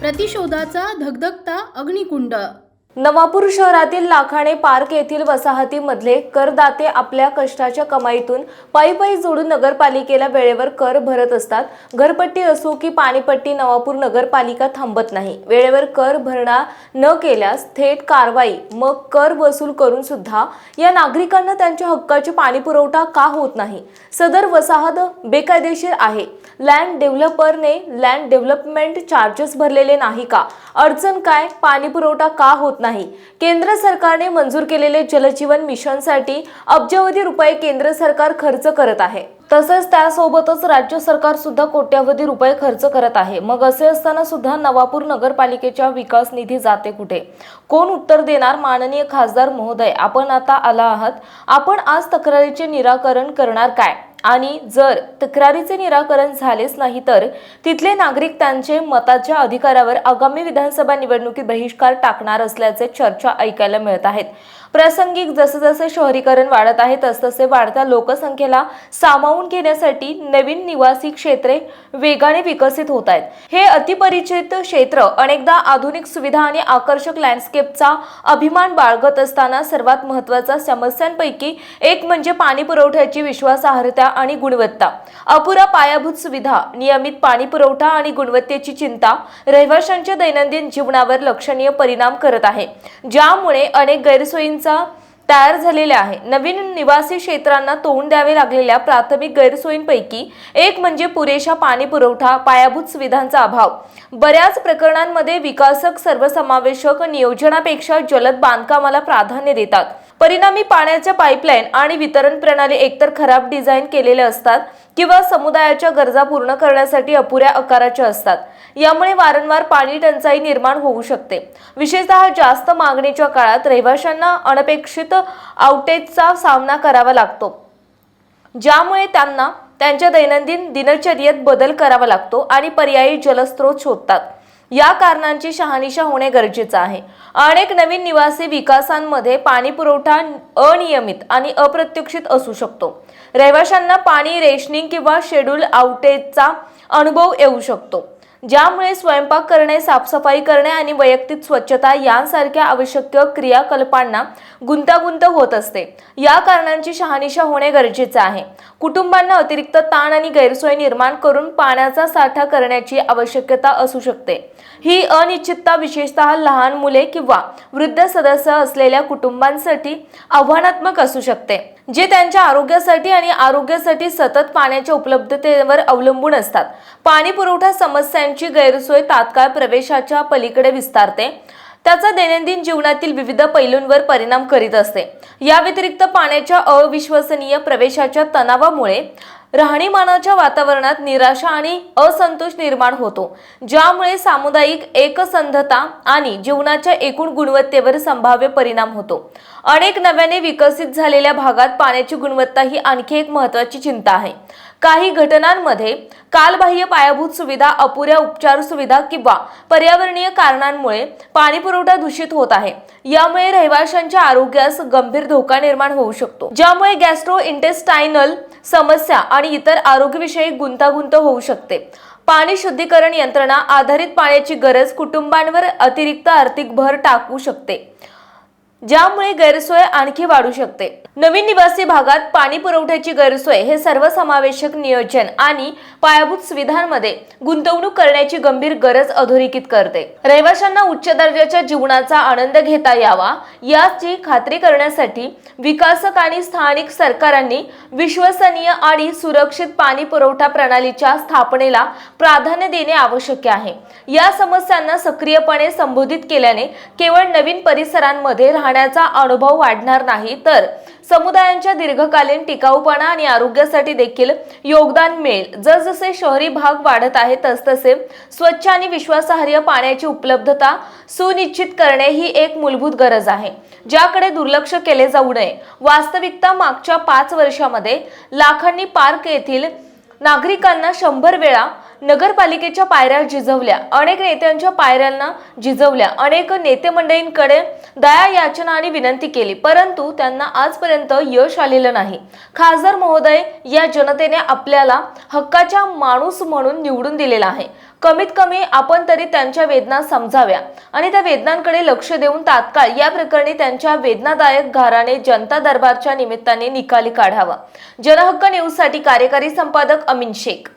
प्रतिशोधाचा धगधगता अग्निकुंड नवापूर शहरातील लाखाणे पार्क येथील वसाहतीमधले करदाते आपल्या कष्टाच्या कमाईतून पायी पायी जोडून नगरपालिकेला वेळेवर कर भरत असतात. घरपट्टी असो की पाणीपट्टी नवापूर नगरपालिका थांबत नाही. वेळेवर कर भरणा न केल्यास थेट कारवाई मग कर वसूल करून सुद्धा या नागरिकांना त्यांच्या हक्काचे पाणी पुरवठा का होत नाही? सदर वसाहत बेकायदेशीर आहे. लँड डेव्हलपरने लँड डेव्हलपमेंट चार्जेस भरलेले नाही का? अडचण काय? पाणी पुरवठा का होत नाही? नाही. केंद्र सरकारने मंजूर केलेले जलजीवन मिशनसाठी अब्जावधी रुपये केंद्र सरकार खर्च करत आहे. तसंच त्यासोबतच राज्य सरकार सुद्धा कोट्यावधी रुपये खर्च करत आहे. मग असे असताना सुद्धा नवापूर नगरपालिकेच्या विकास निधी जाते कुठे? कोण उत्तर देणार माननीय खासदार महोदय? आपण आता आला आहात. आपण आज तक्रारीचे निराकरण करणार काय? आणि जर तक्रारीचे निराकरण झालेच नाही तर तिथले नागरिक त्यांचे मताच्या अधिकारावर आगामी विधानसभा निवडणुकीत बहिष्कार टाकणार असल्याचे चर्चा ऐकायला मिळत आहेत. प्रासंगिक जसजसे शहरीकरण वाढत आहे तसतसे वाढत्या लोकसंख्येला सामावून घेण्यासाठी नवीन निवासी क्षेत्रे वेगाने विकसित होत आहेत. हे अतिपरिचित क्षेत्र अनेकदा आधुनिक सुविधा आणि आकर्षक लँडस्केपचा अभिमान बाळगत असताना सर्वात महत्त्वाच्या समस्यांपैकी एक म्हणजे पाणी पुरवठ्याची विश्वासार्हता आणि गुणवत्ता. अपुरा पायाभूत सुविधा नियमित पाणी पुरवठा आणि गुणवत्तेची चिंता रहिवाशांच्या दैनंदिन जीवनावर लक्षणीय परिणाम करत आहे. ज्यामुळे अनेक गैरसोयींचा तयार झालेल्या आहे. नवीन निवासी क्षेत्रांना तोंड द्यावे लागलेल्या प्राथमिक गैरसोयींपैकी एक म्हणजे पुरेशा पाणी पुरवठा पायाभूत सुविधांचा अभाव. बऱ्याच प्रकरणांमध्ये विकासक सर्वसमावेशक नियोजनापेक्षा जलद बांधकामाला प्राधान्य देतात. परिणामी पाण्याच्या पाईपलाईन आणि वितरण प्रणाली एकतर खराब डिझाईन केलेले असतात किंवा समुदायाच्या गरजा पूर्ण करण्यासाठी अपुऱ्या आकाराच्या असतात. यामुळे वारंवार पाणी टंचाई निर्माण होऊ शकते. विशेषतः जास्त मागणीच्या काळात रहिवाशांना अनपेक्षित आउटेजचा सामना करावा लागतो. ज्यामुळे त्यांना त्यांच्या दैनंदिन दिनचर्येत बदल करावा लागतो आणि पर्यायी जलस्रोत शोधतात. या कारणांची शहानिशा होणे गरजेचं आहे. अनेक नवीन निवासी विकासांमध्ये पाणी पुरवठा अनियमित आणि अप्रत्यक्षित असू शकतो. रहिवाशांना पाणी रेशनिंग किंवा शेड्यूल आउटेजचा अनुभव येऊ शकतो. ज्यामुळे स्वयंपाक करणे साफसफाई करणे आणि वैयक्तिक स्वच्छता यांसारख्या आवश्यक क्रियाकल्पांना गुंतागुंत होत असते. या कारणांची शहानिशा होणे गरजेचे आहे. कुटुंबांना अतिरिक्त ताण आणि गैरसोय निर्माण करून पाण्याचा साठा करण्याची आवश्यकता असू शकते. ही अनिश्चितता विशेषतः लहान मुले किंवा वृद्ध सदस्य असलेल्या कुटुंबांसाठी आव्हानात्मक असू शकते जे त्यांच्या आरोग्यासाठी आणि आरोग्यासाठी सतत पाण्याच्या उपलब्धतेवर अवलंबून असतात. पाणी पुरवठा समस्यांची गैरसोय तात्काळ प्रवेशाच्या पलीकडे विस्तारते. त्याचा दैनंदिन जीवनातील विविध पैलूंवर परिणाम करीत असते. या व्यतिरिक्त पाण्याच्या अविश्वसनीय प्रवेशाच्या तणावामुळे राहणीमानाच्या वातावरणात निराशा आणि असंतोष निर्माण होतो. ज्यामुळे सामुदायिक एकसंधता आणि जीवनाच्या एकूण गुणवत्तेवर संभाव्य परिणाम होतो. अनेक नव्याने विकसित झालेल्या भागात पाण्याची गुणवत्ता ही आणखी एक महत्वाची चिंता आहे. काही घटनांमध्ये कालबाह्य पायाभूत सुविधा अपुऱ्या उपचार सुविधा किंवा पर्यावरणीय कारणांमुळे पाणी पुरवठा दूषित होत आहे. यामुळे रहिवाशांच्या आरोग्यास गंभीर धोका निर्माण होऊ शकतो. ज्यामुळे गॅस्ट्रो इंटेस्टायनल समस्या आणि इतर आरोग्यविषयक गुंतागुंत होऊ शकते. पाणी शुद्धीकरण यंत्रणा आधारित पाण्याची गरज कुटुंबांवर अतिरिक्त आर्थिक भर टाकू शकते. ज्यामुळे गैरसोय आणखी वाढू शकते. नवीन निवासी भागात पाणी पुरवठ्याची गैरसोय हे सर्वसमावेशक नियोजन आणि पायाभूत सुविधांमध्ये गुंतवणूक करण्याची गंभीर गरज अधोरेखित करते. रहिवाशांना उच्च दर्जाच्या जीवनाचा आनंद घेता यावा याची खात्री करण्यासाठी विकासक आणि स्थानिक सरकारांनी विश्वसनीय आणि सुरक्षित पाणी पुरवठा प्रणालीच्या स्थापनेला प्राधान्य देणे आवश्यक आहे. या समस्यांना सक्रियपणे संबोधित केल्याने केवळ नवीन परिसरांमध्ये राहण्याचा अनुभव वाढणार नाही. तर समुदायांच्या दीर्घकालीन टिकाऊपणा आणि आरोग्यासाठी देखील योगदान मिळेल. जसजसे शहरी भाग वाढत आहे तसतसे स्वच्छ आणि विश्वासार्ह पाण्याची उपलब्धता सुनिश्चित करणे ही एक मूलभूत गरज आहे. ज्याकडे दुर्लक्ष केले जाऊ नये. वास्तविकता मागच्या पाच वर्षामध्ये लाखांनी पार्क येथील नागरिकांना शंभर वेळा नगरपालिकेच्या पायऱ्या झिजवल्या अनेक नेत्यांच्या पायऱ्यांना झिजवल्या अनेक नेते मंडळींकडे दया याचना आणि विनंती केली. परंतु त्यांना आजपर्यंत यश आलेलं नाही. खासदार महोदय या जनतेने आपल्याला हक्काच्या माणूस म्हणून निवडून दिलेला आहे. कमीत कमी आपण तरी त्यांच्या वेदना समजाव्या आणि त्या वेदनांकडे लक्ष देऊन तात्काळ या प्रकरणी त्यांच्या वेदनादायक घाराने जनता दरबारच्या निमित्ताने निकाली काढावा. जनहक्क न्यूजसाठी कार्यकारी संपादक अमीन शेख.